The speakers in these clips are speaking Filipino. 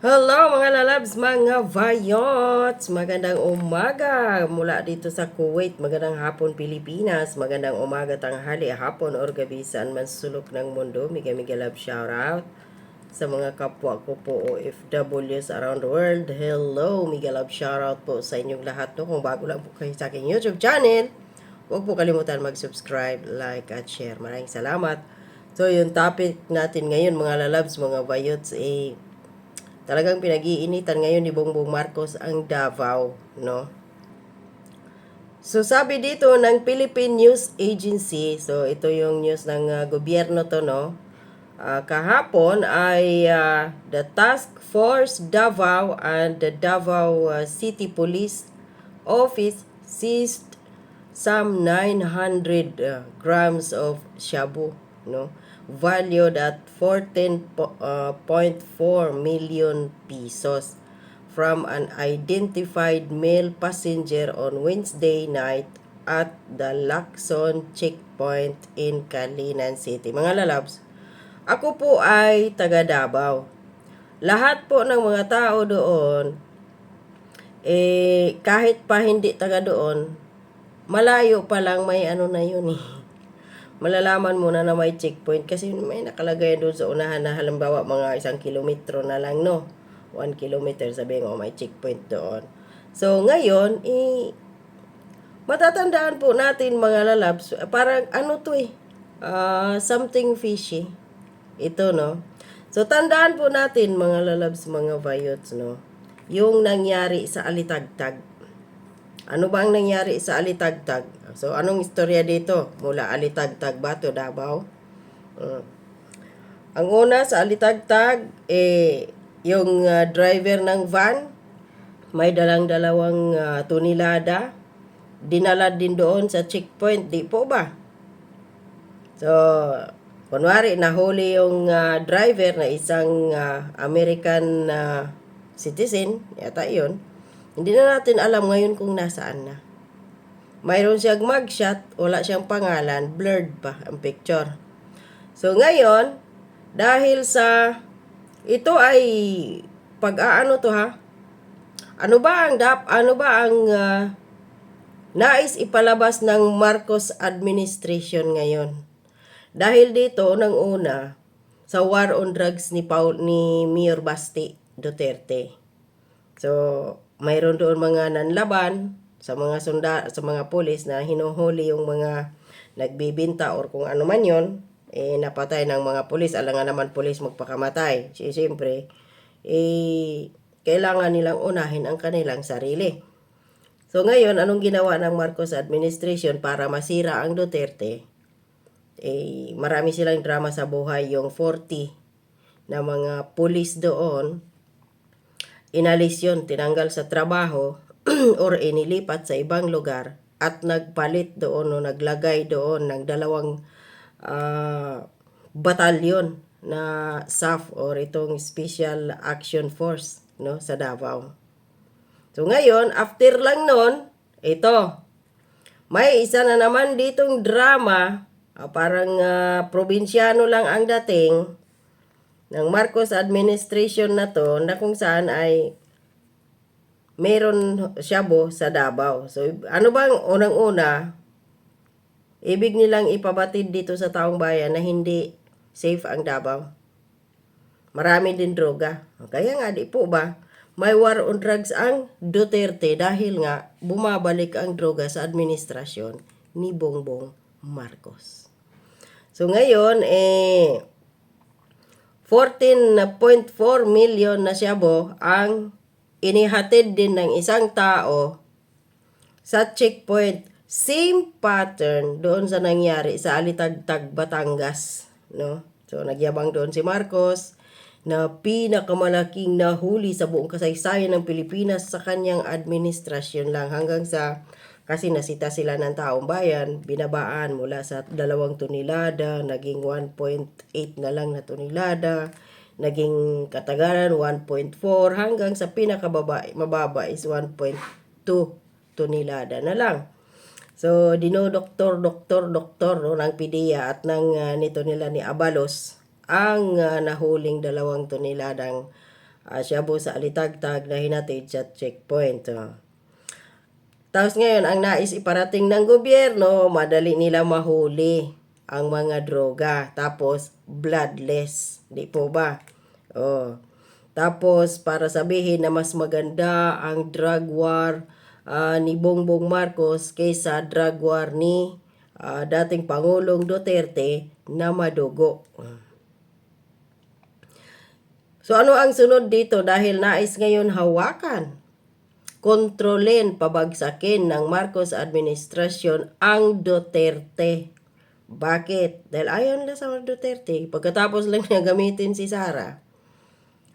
Hello mga lalabs, mga vayots! Magandang umaga mula dito sa Kuwait. Magandang hapon Pilipinas. Magandang umaga, tanghali, hapon, or gabi saan man sulok ng mundo. Miga miga love shoutout sa mga kapwa ko po OFWs around the world. Hello, miga love shoutout po sa inyong lahat. No? Kung bago lang po kayo sa aking YouTube channel, huwag po kalimutan mag-subscribe, like, at share. Maraming salamat. So, yung topic natin ngayon, mga lalabs, mga vayots, eh, Talagang pinag-iinitan ngayon ni Bongbong Marcos ang Davao, no? So sabi dito ng Philippine News Agency, so ito yung news ng uh, gobyerno to, no? Ah, kahapon ay ah, the Task Force Davao and the Davao ah, City Police Office seized some 900 uh, grams of shabu, no? Valued at 14.4 million pesos from an identified male passenger on Wednesday night at the Lacson checkpoint in Calinan City. Mga lalabs, ako po ay taga Davao. Lahat po ng mga tao doon, eh, kahit pa hindi taga doon, malayo pa lang may ano na yun eh. Malalaman mo na na may checkpoint kasi may nakalagay doon sa unahan na halimbawa mga isang kilometro na lang no. 1 kilometer sabihin mo may checkpoint doon. So ngayon, eh, matatandaan po natin mga lalabs, parang ano to eh, ah, something fishy. Ito no. So tandaan po natin mga lalabs, mga vayots no, yung nangyari sa Alitagtag. Ano ba ang nangyari sa Alitagtag? So, anong istorya dito? Mula Alitagtag ba to Davao? Mm. Ang una sa Alitagtag, eh, yung ah, driver ng van, may dalang dalawang ah, tunilada, dinala din doon sa checkpoint, di po ba? So, kunwari, nahuli yung ah, driver na isang ah, American ah, citizen, yata yun, hindi na natin alam ngayon kung nasaan na. Mayroon siyang mugshot, wala siyang pangalan, blurred pa ang picture. So ngayon, dahil sa ito ay pag-aano to ha? Ano ba ang dap ano ba ang ah, nais ipalabas ng Marcos administration ngayon? Dahil dito nang una sa war on drugs ni Paul ni Mayor Basti Duterte. So, mayroon doon mga nanlaban sa mga sunda sa mga pulis na hinuhuli yung mga nagbibinta or kung ano man yon eh napatay ng mga pulis alangan naman pulis magpakamatay. Si siyempre eh kailangan nilang unahin ang kanilang sarili. So ngayon anong ginawa ng Marcos administration para masira ang Duterte? Eh marami silang drama sa buhay. Yung 40 na mga pulis doon inalis yun, tinanggal sa trabaho or inilipat sa ibang lugar at nagpalit doon o naglagay doon ng dalawang ah, batalyon na SAF or itong Special Action Force no sa Davao. So ngayon, after lang nun, ito, may isa na naman ditong drama, ah, parang ah, probinsyano lang ang dating, ng Marcos administration na to na kung saan ay meron shabu sa Davao. So, ano bang unang-una, ibig nilang ipabatid dito sa taong bayan na hindi safe ang Davao. Marami din droga. Kaya nga di po ba, may war on drugs ang Duterte dahil nga bumabalik ang droga sa administrasyon ni Bongbong Marcos. So ngayon, eh, 14.4 million na shabu ang inihatid din ng isang tao sa checkpoint. Same pattern doon sa nangyari sa Alitagtag, Batangas. No? So, nagyabang doon si Marcos na pinakamalaking nahuli sa buong kasaysayan ng Pilipinas sa kanyang administrasyon lang hanggang sa kasi nasita sila ng taong bayan, binabaan mula sa dalawang tonelada, naging 1.8 na lang na tonelada, naging katagalan 1.4 hanggang sa pinakababa mababa is 1.2 tonelada na lang. So, dino doktor, doktor, doktor no, ng PDEA at ng ah, nito nila ni Abalos ang ah, nahuling dalawang toneladang uh, Shabu sa Alitagtag na hinatid sa checkpoint. Oh. Tapos ngayon, ang nais iparating ng gobyerno, madali nila mahuli ang mga droga. Tapos, bloodless. Di po ba? Oh. Tapos, para sabihin na mas maganda ang drug war ah, ni Bongbong Marcos kaysa drug war ni ah, dating Pangulong Duterte na madugo. So ano ang sunod dito dahil nais ngayon hawakan, kontrolin, pabagsakin ng Marcos administrasyon ang Duterte. Bakit? Dahil ayaw nila sa Duterte. Pagkatapos lang niya gamitin si Sara.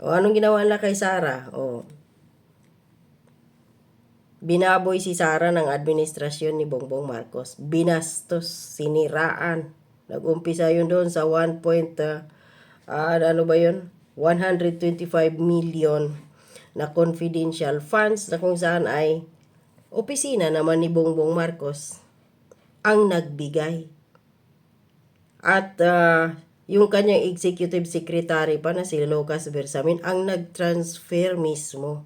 O anong ginawa nila kay Sara? O binaboy si Sara ng administrasyon ni Bongbong Marcos. Binastos, siniraan. Nag-umpisa yun doon sa 1. Point, ah, ah, ano ba yun? 125 million na confidential funds na kung saan ay opisina naman ni Bongbong Marcos ang nagbigay. At ah, yung kanyang executive secretary pa na si Lucas Bersamin ang nag-transfer mismo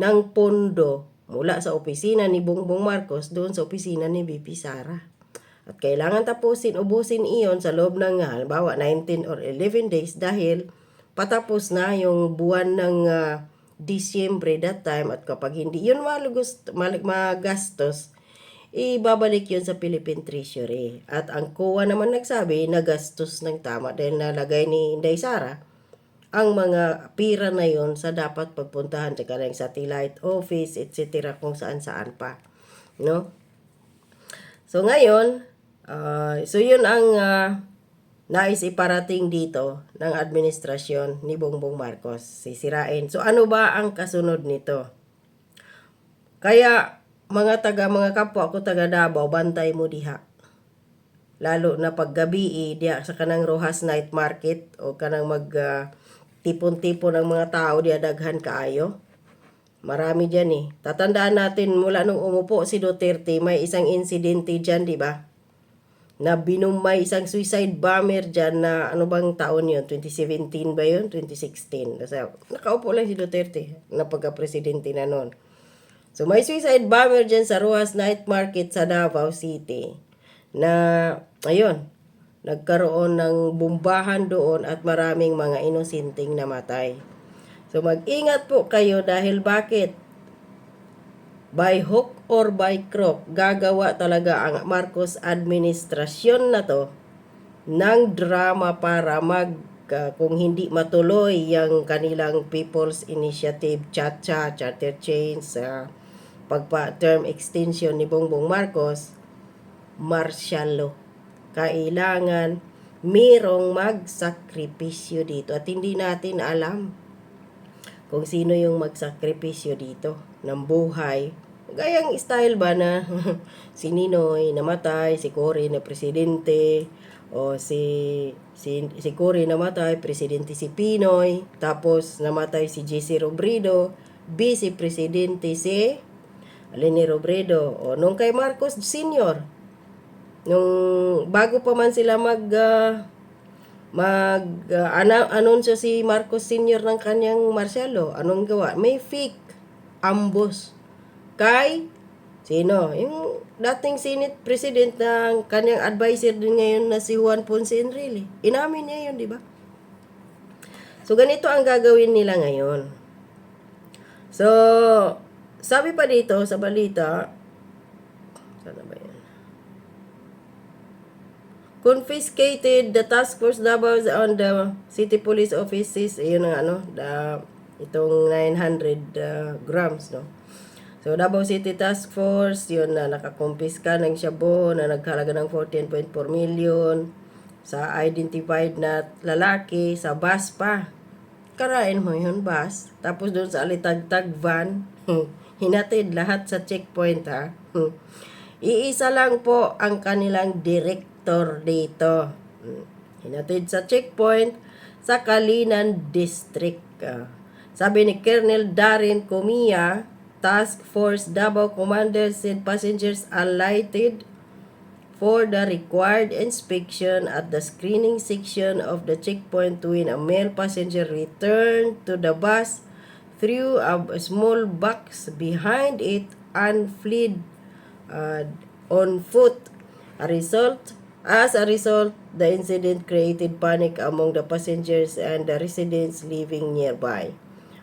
ng pondo mula sa opisina ni Bongbong Marcos doon sa opisina ni BP Sara. At kailangan tapusin, ubusin iyon sa loob ng halimbawa 19 or 11 days dahil patapos na yung buwan ng ah, Disyembre that time at kapag hindi yun malugos, mal- magastos, ibabalik yun sa Philippine Treasury. At ang COA naman nagsabi, nagastos ng tama dahil nalagay ni Inday Sara ang mga pira na yon sa dapat pagpuntahan sa kanyang satellite office, etc. kung saan saan pa. No? So ngayon, ah, so yun ang ah, nais iparating dito ng administrasyon ni Bongbong Marcos, sisirain. So ano ba ang kasunod nito? Kaya mga taga mga kapwa ko taga Davao, bantay mo diha. Lalo na pag gabi eh, diya sa kanang Rojas Night Market o kanang mag ah, tipon-tipon ng mga tao diya daghan kaayo. Marami dyan eh. Tatandaan natin mula nung umupo si Duterte, may isang insidente dyan, di ba? Na binumay isang suicide bomber dyan na ano bang taon yun? 2017 ba yun? 2016. Kasi nakaupo lang si Duterte na pagka-presidente na noon. So may suicide bomber dyan sa Ruas Night Market sa Davao City na ayun, nagkaroon ng bumbahan doon at maraming mga inosinteng namatay. So mag-ingat po kayo dahil bakit? By hook or by crook, gagawa talaga ang Marcos administrasyon na to ng drama para mag uh, kung hindi matuloy yung kanilang People's Initiative Chacha, Charter Change sa pagpa-term extension ni Bongbong Marcos, martial law. Kailangan merong magsakripisyo dito at hindi natin alam kung sino yung magsakripisyo dito ng buhay. Gayang style ba na si Ninoy namatay, si Cory na presidente, o si si si Cory namatay, presidente si Pinoy, tapos namatay si JC Robredo, vice presidente si Leni Robredo. O nung kay Marcos Senior, nung bago pa man sila mag ah, mag uh, si Marcos Senior ng kanyang Marcelo. Anong gawa? May fake ambos kay sino? Yung dating Senate President ng kanyang advisor din ngayon na si Juan Ponce Enrile. Inamin niya yun, di ba? So, ganito ang gagawin nila ngayon. So, sabi pa dito sa balita, sana ba yan? Confiscated the task force Davao on the city police offices. Yun ang ano the, itong 900 uh, grams no? So Davao City Task Force yun na nakakumpiska ng shabu na naghalaga ng 14.4 million sa identified na lalaki sa bus pa. Karain mo yun bus. Tapos doon sa alitagtag van hinatid lahat sa checkpoint ha? Iisa lang po ang kanilang direct sector dito. Hinatid sa checkpoint sa Kalinan District. Sabi ni Colonel Darin Comia, Task Force Davao Commander said passengers alighted for the required inspection at the screening section of the checkpoint when a male passenger returned to the bus threw a small box behind it and fled uh, on foot. A result, as a result, the incident created panic among the passengers and the residents living nearby.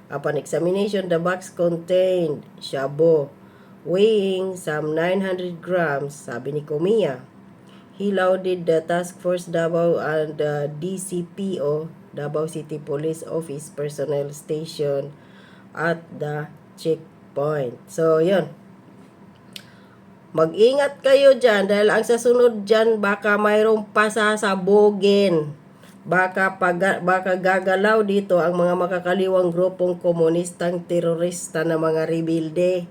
Upon examination, the box contained shabu, weighing some 900 grams, sabi ni Komiya. He lauded the Task Force Davao and the DCPO, Davao City Police Office personnel station at the checkpoint. So, yun. Mag-ingat kayo dyan dahil ang sasunod dyan baka mayroong pasasabogin. Baka, pag, baka gagalaw dito ang mga makakaliwang grupong komunistang terorista na mga rebelde.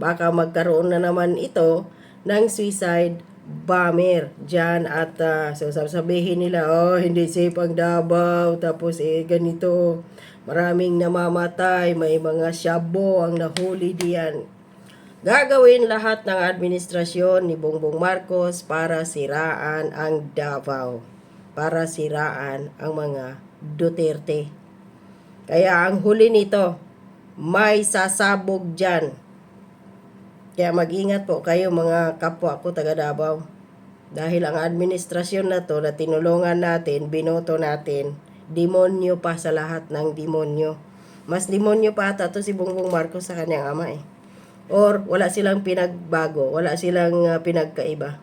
Baka magkaroon na naman ito ng suicide bomber dyan at uh, so sasabihin nila oh hindi safe ang Davao tapos eh ganito maraming namamatay may mga syabo ang nahuli diyan Gagawin lahat ng administrasyon ni Bongbong Marcos para siraan ang Davao, para siraan ang mga Duterte. Kaya ang huli nito, may sasabog dyan. Kaya mag-ingat po kayo mga kapwa ko taga Davao. Dahil ang administrasyon na to na tinulungan natin, binoto natin, demonyo pa sa lahat ng demonyo. Mas demonyo pa ata to si Bongbong Marcos sa kanyang ama eh or wala silang pinagbago, wala silang uh, pinagkaiba.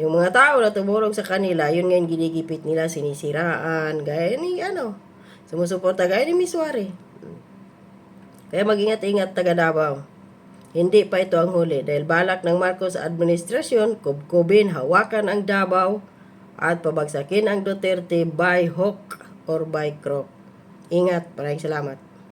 Yung mga tao na tumulong sa kanila, yun ngayon ginigipit nila, sinisiraan, gaya ni ano, sumusuporta gaya ni Miss Wari. Kaya mag-ingat-ingat taga Davao. Hindi pa ito ang huli dahil balak ng Marcos administrasyon, kubkubin, hawakan ang Davao at pabagsakin ang Duterte by hook or by crook. Ingat, maraming salamat.